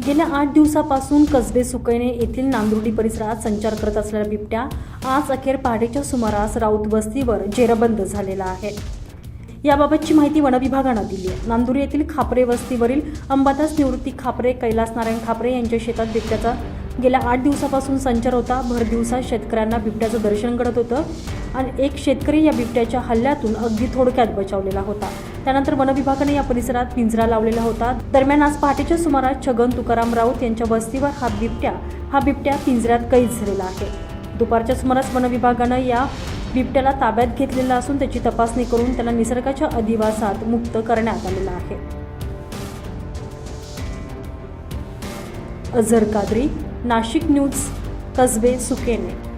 गेल्या आठ दिवसापासून कसबे सुकैने येथील नांदुर्डी परिसरात संचार करत असलेल्या बिबट्या आज अखेर पहाटेच्या सुमारास राऊत वस्तीवर जेरबंद झालेला आहे. याबाबतची माहिती वनविभागानं दिली आहे. नांदुरी येथील खापरे वस्तीवरील अंबादास निवृत्ती खापरे कैलास नारायण खापरे यांच्या शेतात बिबट्याचा गेल्या आठ दिवसापासून संचार होता. भर दिवसात शेतकऱ्यांना बिबट्याचं दर्शन घडत होतं आणि एक शेतकरी या बिबट्याच्या हल्ल्यातून अगदी थोडक्यात बचावलेला होता. त्यानंतर वनविभागाने या परिसरात पिंजरा लावलेला होता. दरम्यान आज पहाटेच्या सुमारास छगन तुकाराम राऊत यांच्या वस्तीवर हा बिबट्या हा बिबट्या पिंजऱ्यात कैद झालेला आहे. दुपारच्या सुमारास वनविभागानं या बिबट्याला ताब्यात घेतलेला असून त्याची तपासणी करून त्याला निसर्गाच्या अधिवासात मुक्त करण्यात आलेला आहे. अझर कादरी नाशिक न्यूज कसबे सुकेने.